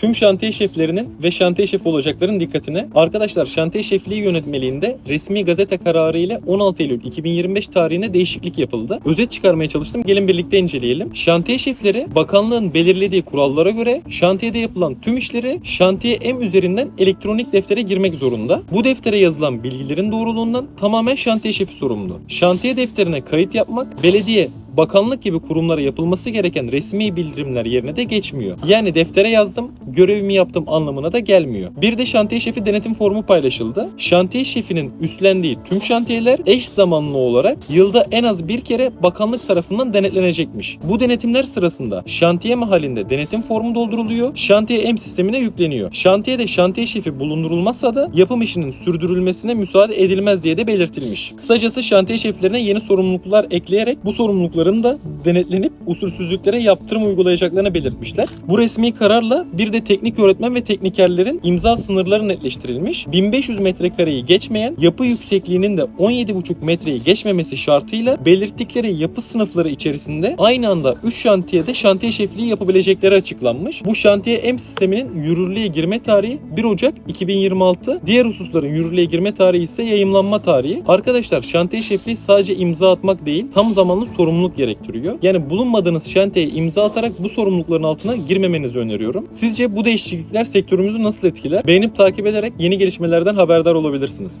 Tüm şantiye şeflerinin ve şantiye şefi olacakların dikkatine. Arkadaşlar şantiye şefliği yönetmeliğinde resmi gazete kararı ile 16 Eylül 2025 tarihine değişiklik yapıldı. Özet çıkarmaya çalıştım. Gelin birlikte inceleyelim. Şantiye şefleri bakanlığın belirlediği kurallara göre şantiyede yapılan tüm işleri şantiye M üzerinden elektronik deftere girmek zorunda. Bu deftere yazılan bilgilerin doğruluğundan tamamen şantiye şefi sorumlu. Şantiye defterine kayıt yapmak belediye bakanlık gibi kurumlara yapılması gereken resmi bildirimler yerine de geçmiyor. Yani deftere yazdım, görevimi yaptım anlamına da gelmiyor. Bir de şantiye şefi denetim formu paylaşıldı. Şantiye şefinin üstlendiği tüm şantiyeler eş zamanlı olarak yılda en az bir kere bakanlık tarafından denetlenecekmiş. Bu denetimler sırasında şantiye mahallinde denetim formu dolduruluyor, şantiye M sistemine yükleniyor. Şantiyede şantiye şefi bulundurulmazsa da yapım işinin sürdürülmesine müsaade edilmez diye de belirtilmiş. Kısacası şantiye şeflerine yeni sorumluluklar ekleyerek bu sorumlulukların da denetlenip usulsüzlüklere yaptırım uygulayacaklarını belirtmişler. Bu resmi kararla bir de teknik öğretmen ve teknikerlerin imza sınırları netleştirilmiş. 1500 metrekareyi geçmeyen yapı yüksekliğinin de 17,5 metreyi geçmemesi şartıyla belirttikleri yapı sınıfları içerisinde aynı anda 3 şantiyede şantiye şefliği yapabilecekleri açıklanmış. Bu şantiye M sisteminin yürürlüğe girme tarihi 1 Ocak 2026. Diğer hususların yürürlüğe girme tarihi ise yayımlanma tarihi. Arkadaşlar şantiye şefliği sadece imza atmak değil, tam zamanlı sorumluluk gerektiriyor. Yani bulunmadığınız şantiyeye imza atarak bu sorumlulukların altına girmemenizi öneriyorum. Sizce bu değişiklikler sektörümüzü nasıl etkiler? Beğenip takip ederek yeni gelişmelerden haberdar olabilirsiniz.